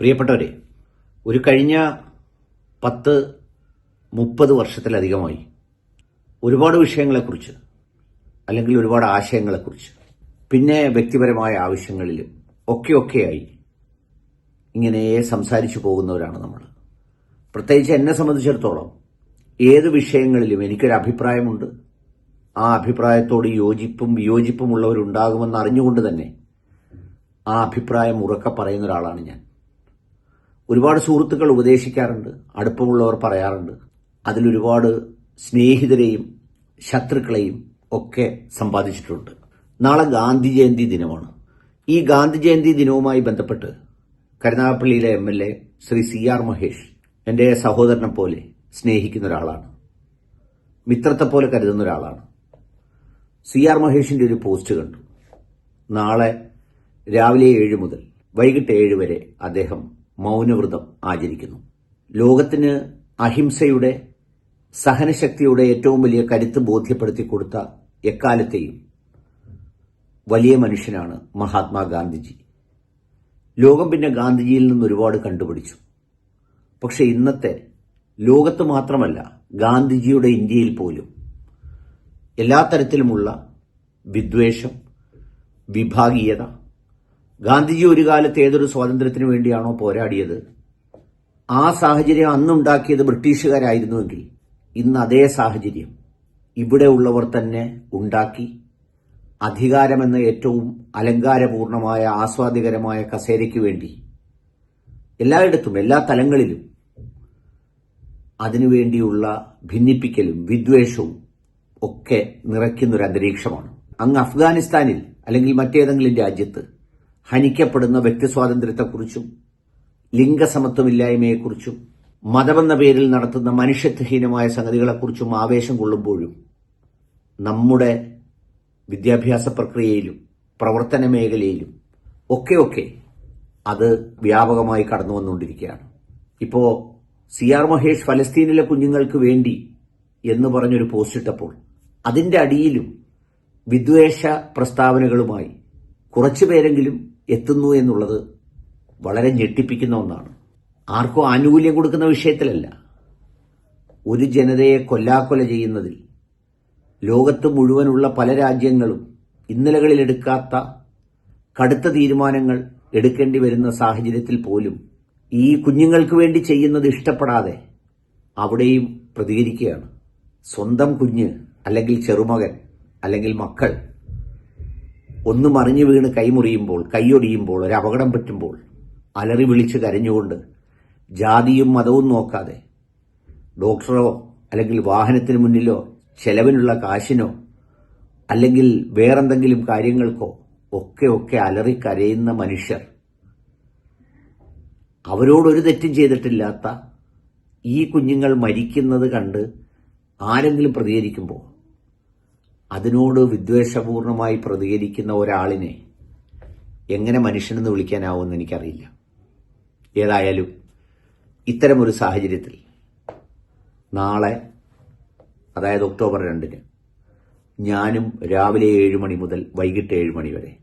പ്രിയപ്പെട്ടവരെ ഒരു കഴിഞ്ഞ പത്ത് മുപ്പത് വർഷത്തിലധികമായി ഒരുപാട് വിഷയങ്ങളെക്കുറിച്ച് അല്ലെങ്കിൽ ഒരുപാട് ആശയങ്ങളെക്കുറിച്ച് പിന്നെ വ്യക്തിപരമായ ആവശ്യങ്ങളിലും ഒക്കെ ഒക്കെയായി ഇങ്ങനെ സംസാരിച്ചു പോകുന്നവരാണ് നമ്മൾ. പ്രത്യേകിച്ച് എന്നെ സംബന്ധിച്ചിടത്തോളം ഏത് വിഷയങ്ങളിലും എനിക്കൊരു അഭിപ്രായമുണ്ട്. ആ അഭിപ്രായത്തോട് യോജിപ്പും വിയോജിപ്പും ഉള്ളവരുണ്ടാകുമെന്ന് അറിഞ്ഞുകൊണ്ട് തന്നെ ആ അഭിപ്രായം ഉറക്കെ പറയുന്ന ഒരാളാണ് ഞാൻ. ഒരുപാട് സുഹൃത്തുക്കൾ ഉപദേശിക്കാറുണ്ട് അടുപ്പമുള്ളവർ പറയാറുണ്ട്. അതിലൊരുപാട് സ്നേഹിതരെയും ശത്രുക്കളെയും ഒക്കെ സമ്പാദിച്ചിട്ടുണ്ട്. നാളെ ഗാന്ധി ജയന്തി ദിനമാണ്. ഈ ഗാന്ധി ജയന്തി ദിനവുമായി ബന്ധപ്പെട്ട് കരുനാഗപ്പള്ളിയിലെ M L A Shri C R Mahesh എന്റെ സഹോദരനെ പോലെ സ്നേഹിക്കുന്ന ഒരാളാണ്. മിത്രത്തെ പോലെ കരുതുന്ന ഒരാളാണ്. സി ആർ മഹേഷിന്റെ ഒരു പോസ്റ്റ് കണ്ടു. നാളെ രാവിലെ ഏഴ് മുതൽ വൈകിട്ട് ഏഴ് വരെ അദ്ദേഹം മൗനവ്രതം ആചരിക്കുന്നു. ലോകത്തിന് അഹിംസയുടെ സഹനശക്തിയുടെ ഏറ്റവും വലിയ കരുത്ത് ബോധ്യപ്പെടുത്തി കൊടുത്ത എക്കാലത്തെയും വലിയ മനുഷ്യനാണ് മഹാത്മാഗാന്ധിജി. ലോകം പിന്നെ ഗാന്ധിജിയിൽ നിന്ന് ഒരുപാട് കണ്ടുപിടിച്ചു. പക്ഷെ ഇന്നത്തെ ലോകത്ത് മാത്രമല്ല ഗാന്ധിജിയുടെ ഇന്ത്യയിൽ പോലും എല്ലാ തരത്തിലുമുള്ള വിദ്വേഷം വിഭാഗീയത ഗാന്ധിജി ഒരു കാലത്ത് ഏതൊരു സ്വാതന്ത്ര്യത്തിന് വേണ്ടിയാണോ പോരാടിയത്? ആ സാഹചര്യം അന്നുണ്ടാക്കിയത് ബ്രിട്ടീഷുകാരായിരുന്നുവെങ്കിൽ ഇന്ന് അതേ സാഹചര്യം ഇവിടെ ഉള്ളവർ തന്നെ ഉണ്ടാക്കി അധികാരമെന്ന ഏറ്റവും അലങ്കാരപൂർണമായ ആസ്വാദികരമായ കസേരയ്ക്ക് വേണ്ടി എല്ലായിടത്തും എല്ലാ തലങ്ങളിലും അതിനുവേണ്ടിയുള്ള ഭിന്നിപ്പിക്കലും വിദ്വേഷവും ഒക്കെ നിറയ്ക്കുന്നൊരു അന്തരീക്ഷമാണ്. അങ്ങ് അഫ്ഗാനിസ്ഥാനിൽ അല്ലെങ്കിൽ മറ്റേതെങ്കിലും രാജ്യത്ത് ഹനിക്കപ്പെടുന്ന വ്യക്തിസ്വാതന്ത്ര്യത്തെക്കുറിച്ചും ലിംഗസമത്വമില്ലായ്മയെക്കുറിച്ചും മതമെന്ന പേരിൽ നടത്തുന്ന മനുഷ്യത്വഹീനമായ സംഗതികളെക്കുറിച്ചും ആവേശം കൊള്ളുമ്പോഴും നമ്മുടെ വിദ്യാഭ്യാസ പ്രക്രിയയിലും പ്രവർത്തന മേഖലയിലും ഒക്കെ ഒക്കെ അത് വ്യാപകമായി കടന്നു വന്നുകൊണ്ടിരിക്കുകയാണ് ഇപ്പോൾ സി ആർ മഹേഷ് ഫലസ്തീനിലെ കുഞ്ഞുങ്ങൾക്ക് വേണ്ടി എന്ന് പറഞ്ഞൊരു പോസ്റ്റ് ഇട്ടപ്പോൾ അതിന്റെ അടിയിലും വിദ്വേഷ പ്രസ്താവനകളുമായി കുറച്ചു പേരെങ്കിലും എത്തുന്നു എന്നുള്ളത് വളരെ ഞെട്ടിപ്പിക്കുന്ന ഒന്നാണ്. ആർക്കും ആനുകൂല്യം കൊടുക്കുന്ന വിഷയത്തിലല്ല. ഒരു ജനതയെ കൊല്ലാക്കൊല ചെയ്യുന്നതിൽ ലോകത്ത് മുഴുവനുള്ള പല രാജ്യങ്ങളും ഇന്നലകളിൽ എടുക്കാത്ത കടുത്ത തീരുമാനങ്ങൾ എടുക്കേണ്ടി വരുന്ന സാഹചര്യത്തിൽ പോലും ഈ കുഞ്ഞുങ്ങൾക്ക് വേണ്ടി ചെയ്യുന്നത് ഇഷ്ടപ്പെടാതെ അവിടെയും പ്രതികരിക്കുകയാണ്. സ്വന്തം കുഞ്ഞ് അല്ലെങ്കിൽ ചെറുമകൻ അല്ലെങ്കിൽ മക്കൾ ഒന്ന് മറിഞ്ഞു വീണ് കൈമുറിയുമ്പോൾ കൈയൊടിയുമ്പോൾ ഒരു അപകടം പറ്റുമ്പോൾ അലറി വിളിച്ച് കരഞ്ഞുകൊണ്ട് ജാതിയും മതവും നോക്കാതെ ഡോക്ടറോ അല്ലെങ്കിൽ വാഹനത്തിന് മുന്നിലോ ചെലവിനുള്ള കാശിനോ അല്ലെങ്കിൽ വേറെന്തെങ്കിലും കാര്യങ്ങൾക്കോ ഒക്കെ ഒക്കെ അലറി കരയുന്ന മനുഷ്യർ. അവരോടൊരു തെറ്റും ചെയ്തിട്ടില്ലാത്ത ഈ കുഞ്ഞുങ്ങൾ മരിക്കുന്നത് കണ്ട് ആരെങ്കിലും പ്രതികരിക്കുമ്പോൾ അതിനോട് വിദ്വേഷപൂർണമായി പ്രതികരിക്കുന്ന ഒരാളിനെ എങ്ങനെ മനുഷ്യനെന്ന് വിളിക്കാനാവുമെന്ന് എനിക്കറിയില്ല. ഏതായാലും ഇത്തരമൊരു സാഹചര്യത്തിൽ നാളെ അതായത് ഒക്ടോബർ രണ്ടിന് ഞാനും രാവിലെ ഏഴ് മണി മുതൽ വൈകിട്ട് ഏഴ് മണി വരെ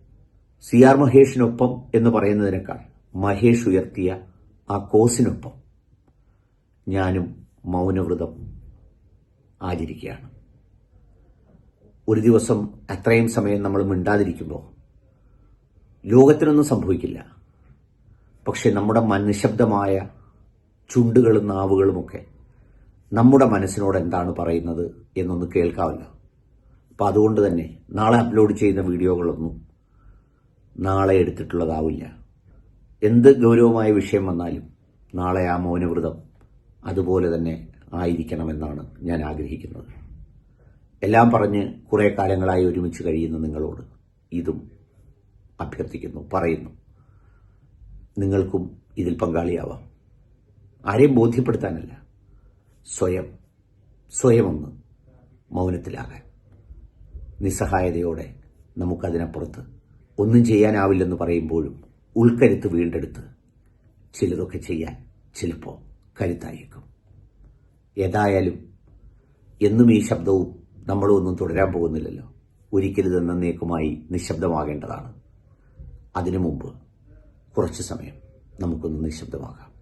സി ആർ മഹേഷിനൊപ്പം എന്ന് പറയുന്നതിനേക്കാൾ മഹേഷ് ഉയർത്തിയ ആ കോസിനൊപ്പം ഞാനും മൗനവ്രതം ആചരിക്കുകയാണ്. ഒരു ദിവസം അത്രയും സമയം നമ്മൾ മിണ്ടാതിരിക്കുമ്പോൾ ലോകത്തിനൊന്നും സംഭവിക്കില്ല. പക്ഷെ നമ്മുടെ മനുശബ്ദമായ ചുണ്ടുകളും നാവുകളുമൊക്കെ നമ്മുടെ മനസ്സിനോട് എന്താണ് പറയുന്നത് എന്നൊന്ന് കേൾക്കാവില്ല. അപ്പോൾ അതുകൊണ്ട് തന്നെ നാളെ അപ്ലോഡ് ചെയ്യുന്ന വീഡിയോകളൊന്നും നാളെ എടുത്തിട്ടുള്ളതാവില്ല. എന്ത് ഗൗരവമായ വിഷയം വന്നാലും നാളെ ആ മൗനവ്രതം അതുപോലെ തന്നെ ആയിരിക്കണമെന്നാണ് ഞാൻ ആഗ്രഹിക്കുന്നത്. എല്ലാം പറഞ്ഞ് കുറേ കാലങ്ങളായി ഒരുമിച്ച് കഴിയുന്ന നിങ്ങളോട് ഇതും അഭ്യർത്ഥിക്കുന്നു പറയുന്നു. നിങ്ങൾക്കും ഇതിൽ പങ്കാളിയാവാം. ആരെയും ബോധ്യപ്പെടുത്താനല്ല. സ്വയം സ്വയം ഒന്ന് മൗനത്തിലാകാൻ. നിസ്സഹായതയോടെ നമുക്കതിനപ്പുറത്ത് ഒന്നും ചെയ്യാനാവില്ലെന്ന് പറയുമ്പോഴും ഉൾക്കരുത്ത് വീണ്ടെടുത്ത് ചിലതൊക്കെ ചെയ്യാൻ ചിലപ്പോൾ കരുത്തായേക്കും. ഏതായാലും എന്നും ഈ ശബ്ദവും നമ്മളും ഒന്നും തുടരാൻ പോകുന്നില്ലല്ലോ. ഒരിക്കലും എന്നേക്കുമായി നിശബ്ദമാകേണ്ടതാണ്. അതിനു മുമ്പ് കുറച്ച് സമയം നമുക്കൊന്ന് നിശബ്ദമാകാം.